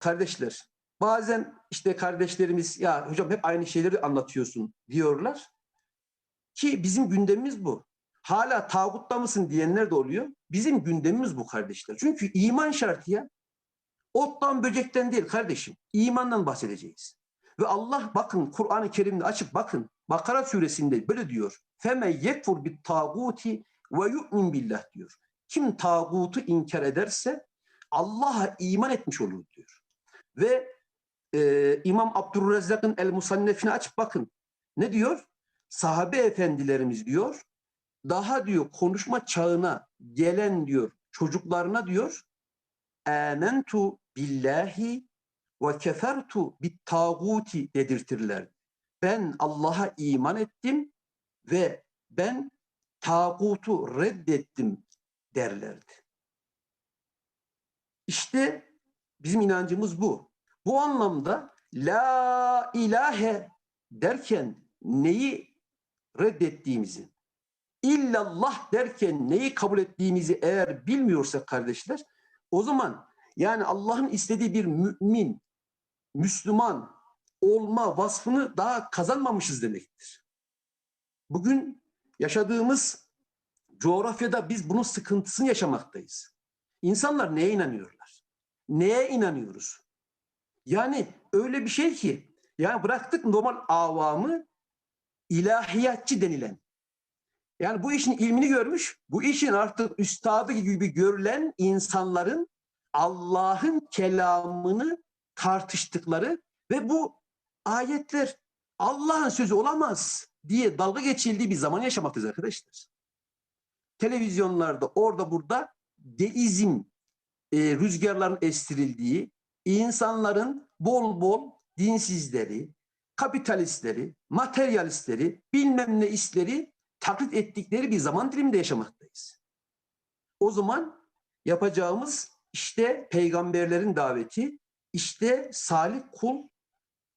kardeşler bazen işte kardeşlerimiz ya hocam hep aynı şeyleri anlatıyorsun diyorlar. Ki bizim gündemimiz bu. Hala tağutta mısın diyenler de oluyor. Bizim gündemimiz bu kardeşler. Çünkü iman şartı ya. Ottan böcekten değil kardeşim. İmandan bahsedeceğiz. Ve Allah bakın Kur'an-ı Kerim'de açıp bakın. Bakara suresinde böyle diyor. Feme yekfur bit tağuti ve yu'min billah diyor. Kim tağutu inkar ederse Allah'a iman etmiş olur diyor. Ve e, İmam Abdurrezzak'ın El Musannef'ini açıp bakın. Ne diyor? Sahabe efendilerimiz diyor. Daha diyor konuşma çağına gelen diyor çocuklarına diyor amentu billahi ve kefertu bit tağuti dedirtirler. Ben Allah'a iman ettim ve ben tağutu reddettim derlerdi. İşte bizim inancımız bu. Bu anlamda la ilahe derken neyi reddettiğimizi, illallah derken neyi kabul ettiğimizi eğer bilmiyorsak kardeşler, o zaman yani Allah'ın istediği bir mümin, Müslüman olma vasfını daha kazanmamışız demektir. Bugün yaşadığımız coğrafyada biz bunun sıkıntısını yaşamaktayız. İnsanlar neye inanıyorlar? Neye inanıyoruz? Yani öyle bir şey ki yani bıraktık normal avamı ilahiyatçı denilen. Yani bu işin ilmini görmüş, bu işin artık üstadı gibi görülen insanların Allah'ın kelamını tartıştıkları ve bu ayetler Allah'ın sözü olamaz diye dalga geçildiği bir zaman yaşamaktayız arkadaşlar. Televizyonlarda orada burada deizm e, rüzgarların estirildiği, insanların bol bol dinsizleri, kapitalistleri, materyalistleri, bilmem ne istleri taklit ettikleri bir zaman diliminde yaşamaktayız. O zaman yapacağımız işte peygamberlerin daveti, işte salih kul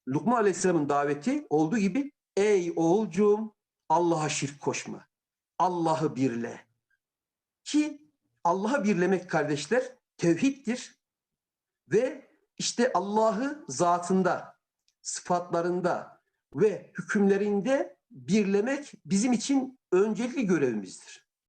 Lukman Aleyhisselam'ın daveti olduğu gibi ey oğulcuğum Allah'a şirk koşma. Allah'ı birle. Ki Allah'ı birlemek kardeşler tevhiddir. Ve işte Allah'ı zatında, sıfatlarında ve hükümlerinde birlemek bizim için öncelikli görevimizdir.